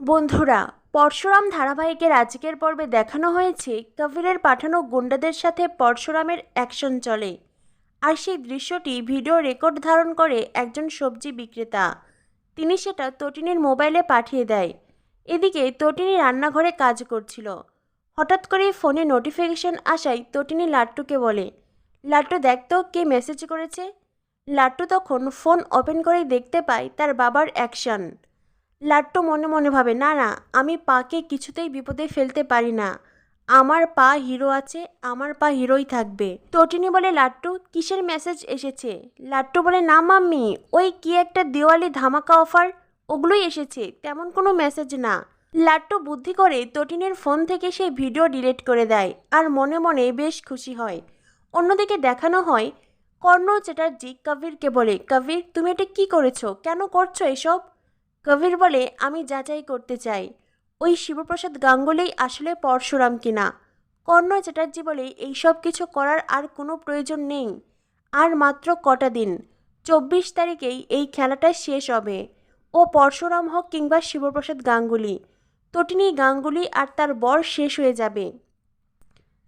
বন্ধুরা, পরশুরাম ধারাবাহিকের আজকের পর্বে দেখানো হয়েছে কবিরের পাঠানো গুন্ডাদের সাথে পরশুরামের অ্যাকশন চলে। আর সেই দৃশ্যটি ভিডিও রেকর্ড ধারণ করে একজন সবজি বিক্রেতা। তিনি সেটা তটিনীর মোবাইলে পাঠিয়ে দেয়। এদিকে তটিনী রান্নাঘরে কাজ করছিল। হঠাৎ করে ফোনে নোটিফিকেশন আসায় তটিনী লাট্টুকে বলে, লাট্টু, দেখ তো কে মেসেজ করেছে? লাট্টু তখন ফোন ওপেন করে দেখতে পায় তার বাবার অ্যাকশন। লাট্টু মনে মনে ভাবে, না না, আমি পাকে কিছুতেই বিপদে ফেলতে পারি না। আমার পা হিরো আছে, আমার পা হিরোই থাকবে। তটিনী বলে, লাট্টু, কিসের মেসেজ এসেছে? লাট্টু বলে, না, মাম্মি, ওই কি একটা দিওয়ালি ধামাকা অফার ওগুলোই এসেছে, তেমন কোনো মেসেজ না। লাট্টু বুদ্ধি করে তটিনের ফোন থেকে সেই ভিডিও ডিলিট করে দেয় আর মনে মনে বেশ খুশি হয়। অন্যদিকে দেখানো হয় কর্ণ চ্যাটার্জি কবিরকে বলে, কবির, তুমি এটা কি করেছ? কেন করছ এসব? কবির বলে, আমি যাচাই করতে চাই। ওই শিবপ্রসাদ গাঙ্গুলি আসলে পরশুরাম কিনা? কর্ণ চ্যাটার্জি বলে এইসব কিছু করার আর কোনো প্রয়োজন নেই। আর মাত্র কটা দিন। চব্বিশ তারিখেই এই খেলাটা শেষ হবে। ও পরশুরাম হোক কিংবা শিবপ্রসাদ গাঙ্গুলি, তটিনী গাঙ্গুলি আর তার বর শেষ হয়ে যাবে।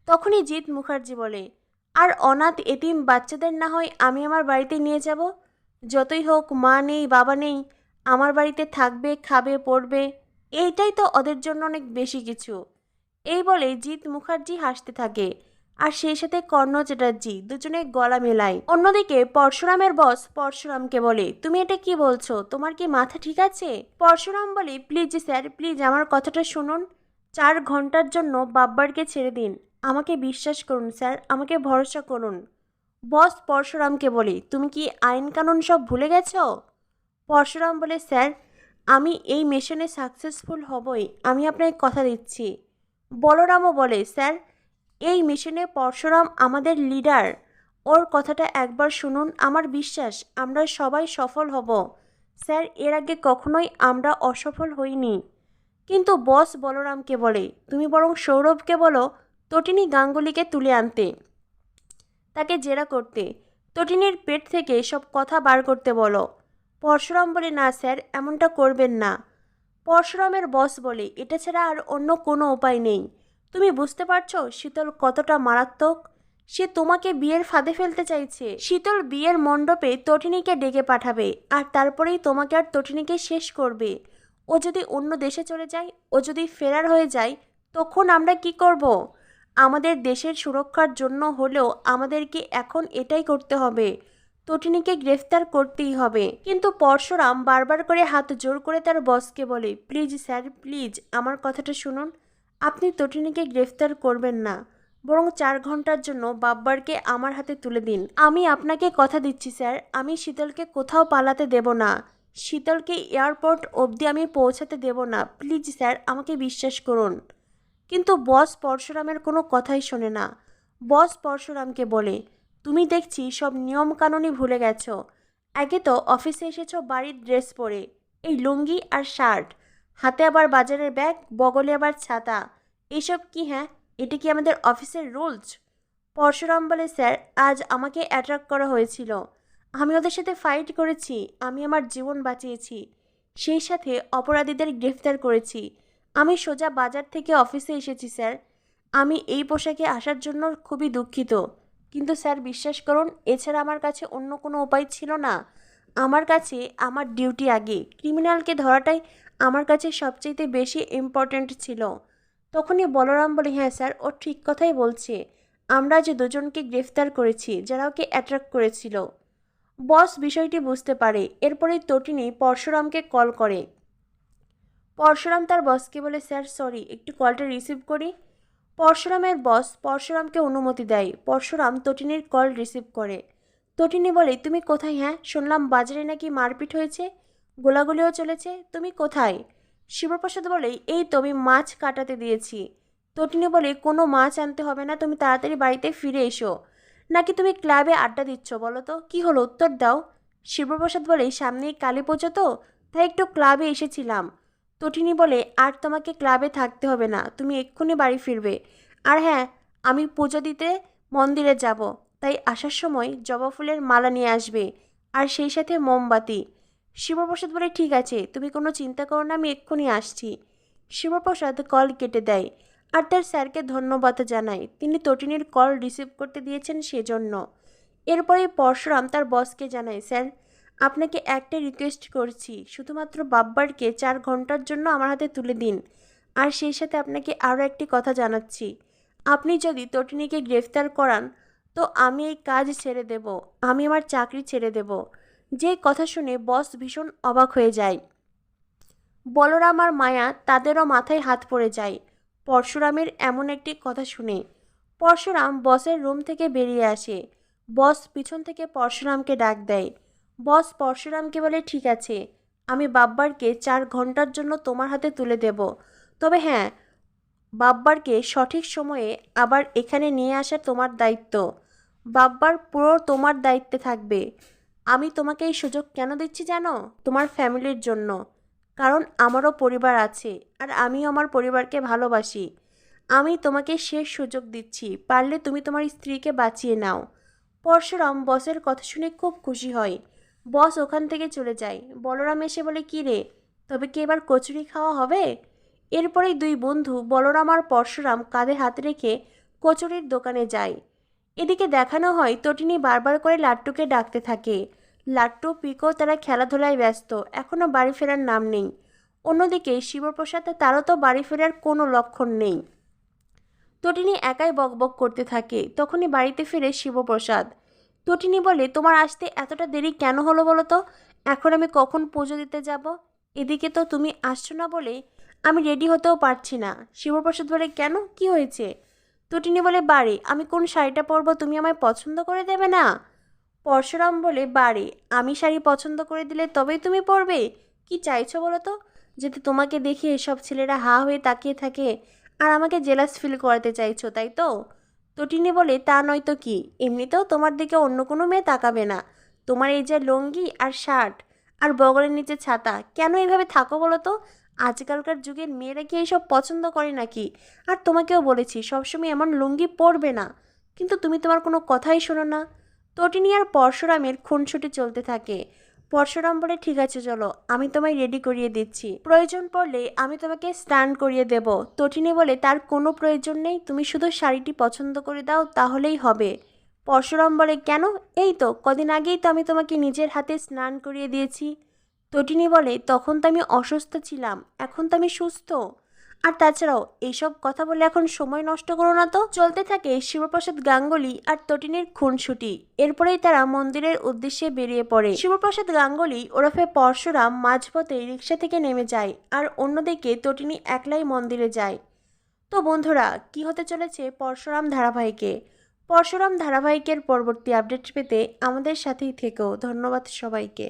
তখনই জিৎ মুখার্জি বলে, আর অনাথ এতিম বাচ্চাদের না হয় আমি আমার বাড়িতে নিয়ে যাব? যতই হোক মা নেই, বাবা নেই আমার বাড়িতে থাকবে, খাবে, পড়বে, এইটাই তো ওদের জন্য অনেক বেশি কিছু। এই বলে জিৎ মুখার্জি হাসতে থাকে। আর সেই সাথে কর্ণ চ্যাটার্জি দুজনে গলা মেলায়। অন্যদিকে পরশুরামের বস পরশুরামকে বলে, তুমি এটা কি বলছো? তোমার কি মাথা ঠিক আছে? পরশুরাম বলে, প্লিজ স্যার, প্লিজ আমার কথাটা শুনুন। চার ঘণ্টার জন্য বাব্বারকে ছেড়ে দিন। আমাকে বিশ্বাস করুন স্যার, আমাকে ভরসা করুন। বস পরশুরামকে বলে, তুমি কি আইন কানুন সব ভুলে গেছো? পরশুরাম বলে, স্যার, আমি এই মিশনে সাকসেসফুল হবই। আমি আপনাকে কথা দিচ্ছি। বলরামও বলে, স্যার, এই মিশনে পরশুরাম আমাদের লিডার। ওর কথাটা একবার শুনুন, আমার বিশ্বাস, আমরা সবাই সফল হব। স্যার, এর আগে কখনোই আমরা অসফল হইনি। কিন্তু বস বলরামকে বলে, তুমি বরং সৌরভকে বলো, তটিনী গাঙ্গুলিকে তুলে আনতে। তাকে জেরা করতে। তটিনীর পেট থেকে সব কথা বার করতে বলো। পরশুরাম বলে, না স্যার, এমনটা করবেন না। পরশুরামের বস বলে, এটা ছাড়া আর অন্য কোনো উপায় নেই। তুমি বুঝতে পারছ শীতল কতটা মারাত্মক? সে তোমাকে বিয়ের ফাঁদে ফেলতে চাইছে। শীতল বিয়ের মণ্ডপে তটিনীকে ডেকে পাঠাবে, আর তারপরেই তোমাকে আর তটিনীকে শেষ করবে। ও যদি অন্য দেশে চলে যায়, ও যদি ফেরার হয়ে যায়, তখন আমরা কি করব? আমাদের দেশের সুরক্ষার জন্য হলেও আমাদেরকে এখন এটাই করতে হবে। তটিনীকে গ্রেফতার করতেই হবে। কিন্তু পরশুরাম বারবার করে হাত জোর করে তার বসকে বলে, প্লিজ স্যার, প্লিজ, আমার কথাটা শুনুন। আপনি তটিনীকে গ্রেফতার করবেন না। বরং চার ঘণ্টার জন্য বাব্বারকে আমার হাতে তুলে দিন। আমি আপনাকে কথা দিচ্ছি স্যার। আমি শীতলকে কোথাও পালাতে দেব না। শীতলকে এয়ারপোর্ট অবধি আমি পৌঁছাতে দেব না। প্লিজ স্যার, আমাকে বিশ্বাস করুন। কিন্তু বস পরশুরামের কোনো কথাই শোনে না। বস পরশুরামকে বলে তুমি দেখছি সব নিয়মকানুনই ভুলে গেছো। আগে তো অফিসে এসেছ বাড়ির ড্রেস পরে, এই লুঙ্গি আর শার্ট, হাতে আবার বাজারের ব্যাগ, বগলে আবার ছাতা। এসব কি হ্যাঁ? এটা কি আমাদের অফিসের রুলস? পরশুরাম বলে, স্যার, আজ আমাকে অ্যাট্রাক্ট করা হয়েছিল। আমি ওদের সাথে ফাইট করেছি, আমি আমার জীবন বাঁচিয়েছি। সেই সাথে অপরাধীদের গ্রেফতার করেছি। আমি সোজা বাজার থেকে অফিসে এসেছি, স্যার। আমি এই পোশাকে আসার জন্য খুবই দুঃখিত। কিন্তু স্যার বিশ্বাস করুন, এছাড়া আমার কাছে অন্য কোনো উপায় ছিল না। আমার কাছে আমার ডিউটি আগে। ক্রিমিনালকে ধরাটাই আমার কাছে সবচেয়ে বেশি ইম্পর্ট্যান্ট ছিল। তখনই বলরাম বলে হ্যাঁ স্যার, ও ঠিক কথাই বলছে। আমরা যে দুজনকে গ্রেফতার করেছি যারা ওকে অ্যাট্রাক্ট করেছিল। বস বিষয়টি বুঝতে পারে। এরপরেই তটিনী পরশুরামকে কল করে। পরশুরাম তার বসকে বলে, স্যার সরি একটু কলটা রিসিভ করি। পরশুরামের বস পরশুরামকে অনুমতি দেয়। পরশুরাম তটিনীর কল রিসিভ করে। তটিনী বলে, তুমি কোথায় হ্যাঁ? শুনলাম বাজারে নাকি মারপিট হয়েছে। গোলাগুলিও চলেছে। তুমি কোথায়? শিবপ্রসাদ বলে, এই তো আমি মাছ কাটাতে দিয়েছি। তটিনী বলে, কোনো মাছ আনতে হবে না, তুমি তাড়াতাড়ি বাড়িতে ফিরে এসো। নাকি তুমি ক্লাবে আড্ডা দিচ্ছ, বলো তো? কী হলো? উত্তর দাও। শিবপ্রসাদ বলে, সামনেই কালী পুজো তো, তাই একটু ক্লাবে এসেছিলাম। তটিনী বলে, আর তোমাকে ক্লাবে থাকতে হবে না, তুমি এক্ষুনি বাড়ি ফিরবে। আর হ্যাঁ আমি পুজো দিতে মন্দিরে যাব, তাই আসার সময় জবা ফুলের মালা নিয়ে আসবে, আর সেই সাথে মোমবাতি। শিবপ্রসাদ বলে ঠিক আছে, তুমি কোনো চিন্তা করো না, আমি এক্ষুনি আসছি। শিবপ্রসাদ কল কেটে দেয়, আর তার স্যারকে ধন্যবাদ জানায় তিনি তটিনীর কল রিসিভ করতে দিয়েছেন সেজন্য। এরপরে পরশুরাম তার বসকে জানায়, স্যার আপনাকে একটা রিকোয়েস্ট করছি, শুধুমাত্র বাব্বারকে চার ঘণ্টার জন্য আমার হাতে তুলে দিন। আর সেই সাথে আপনাকে আরও একটি কথা জানাচ্ছি। আপনি যদি তটিনীকে গ্রেফতার করান, তো আমি এই কাজ ছেড়ে দেব, আমি আমার চাকরি ছেড়ে দেব। যে কথা শুনে বস ভীষণ অবাক হয়ে যায়। বলরাম আর মায়া তাদেরও মাথায় হাত পড়ে যায়। পরশুরামের এমন একটি কথা শুনে পরশুরাম বসের রুম থেকে বেরিয়ে আসে। বস পিছন থেকে পরশুরামকে ডাক দেয়। বস পরশুরামকে বলে, ঠিক আছে, আমি বাব্বারকে চার ঘণ্টার জন্য তোমার হাতে তুলে দেব। তবে হ্যাঁ বাব্বারকে সঠিক সময়ে আবার এখানে নিয়ে আসা তোমার দায়িত্ব। বাব্বার পুরো তোমার দায়িত্বে থাকবে। আমি তোমাকে এই সুযোগ কেন দিচ্ছি জানো? তোমার ফ্যামিলির জন্য। কারণ আমারও পরিবার আছে, আর আমিও আমার পরিবারকে ভালোবাসি। আমি তোমাকে শেষ সুযোগ দিচ্ছি, পারলে তুমি তোমার স্ত্রীকে বাঁচিয়ে নাও। পরশুরাম বসের কথা শুনে খুব খুশি হয়। বস ওখান থেকে চলে যায়। বলরাম এসে বলে, কী রে, তবে কি এবার কচুরি খাওয়া হবে? এরপরেই দুই বন্ধু, বলরাম আর পরশুরাম, কাঁধে হাত রেখে কচুরির দোকানে যায়। এদিকে দেখানো হয়, তটিনী বারবার করে লাট্টুকে ডাকতে থাকে। লাট্টু, পিকো তারা খেলাধুলায় ব্যস্ত এখনও বাড়ি ফেরার নাম নেই। অন্যদিকে শিবপ্রসাদ, তারও তো বাড়ি ফেরার কোনো লক্ষণ নেই। তটিনী একাই বকবক করতে থাকে। তখনই বাড়িতে ফিরে শিবপ্রসাদ। তটিনী বলে, তোমার আসতে এতটা দেরি কেন হলো বলো তো? এখন আমি কখন পুজো দিতে যাব? এদিকে তো তুমি আসছো না বলে আমি রেডি হতেও পারছি না। শিবপ্রসাদ বলে, কেন? কি হয়েছে? তটিনী বলে বাড়ি আমি কোন শাড়িটা পরবো তুমি আমায় পছন্দ করে দেবে না? পরশুরাম বলে বাড়ি আমি শাড়ি পছন্দ করে দিলে তবেই তুমি পরবে। কি চাইছো বলো তো? যাতে তোমাকে দেখে এসব ছেলেরা হা হয়ে তাকিয়ে থাকে, আর আমাকে জেলাস ফিল করাতে চাইছো, তাই তো? তটিনী বলে, তা নয় তো কি? এমনিতেও তোমার দিকে অন্য কোনো মেয়ে তাকাবে না। তোমার এই যে লুঙ্গি আর শার্ট আর বগলের নিচে ছাতা, কেন এইভাবে থাকো বলো তো? আজকালকার যুগের মেয়েরা কি এইসব পছন্দ করে নাকি? আর তোমাকেও বলেছি, সবসময় এমন লুঙ্গি পরবে না। কিন্তু তুমি তোমার কোনো কথাই শোনো না। তটিনী আর পরশুরামের খুনসুটি চলতে থাকে। পরশুরাম বলে, ঠিক আছে, চলো, আমি তোমায় রেডি করিয়ে দিচ্ছি। প্রয়োজন পড়লে আমি তোমাকে স্নান করিয়ে দেব। তটিনী বলে, তার কোনো প্রয়োজন নেই, তুমি শুধু শাড়িটি পছন্দ করে দাও, তাহলেই হবে। পরশুরাম বলে, কেন? এই তো, কদিন আগেই তো আমি তোমাকে নিজের হাতে স্নান করিয়ে দিয়েছি। তটিনী বলে, তখন তো আমি অসুস্থ ছিলাম, এখন তো আমি সুস্থ। আর তাছাড়াও, এইসব কথা বলে এখন সময় নষ্ট করো না তো। চলতে থাকে শিবপ্রসাদ গাঙ্গুলি আর তটিনীর খুনসুটি। এরপরেই তারা মন্দিরের উদ্দেশ্যে বেরিয়ে পড়ে। শিবপ্রসাদ গাঙ্গুলি ওরফে পরশুরাম মাঝপথে রিক্সা থেকে নেমে যায় আর অন্যদিকে তটিনী একলাই মন্দিরে যায়। তো বন্ধুরা, কি হতে চলেছে পরশুরাম ধারাবাহিকে? পরশুরাম ধারাবাহিকের পরবর্তী আপডেট পেতে আমাদের সাথেই থেকেও ধন্যবাদ সবাইকে।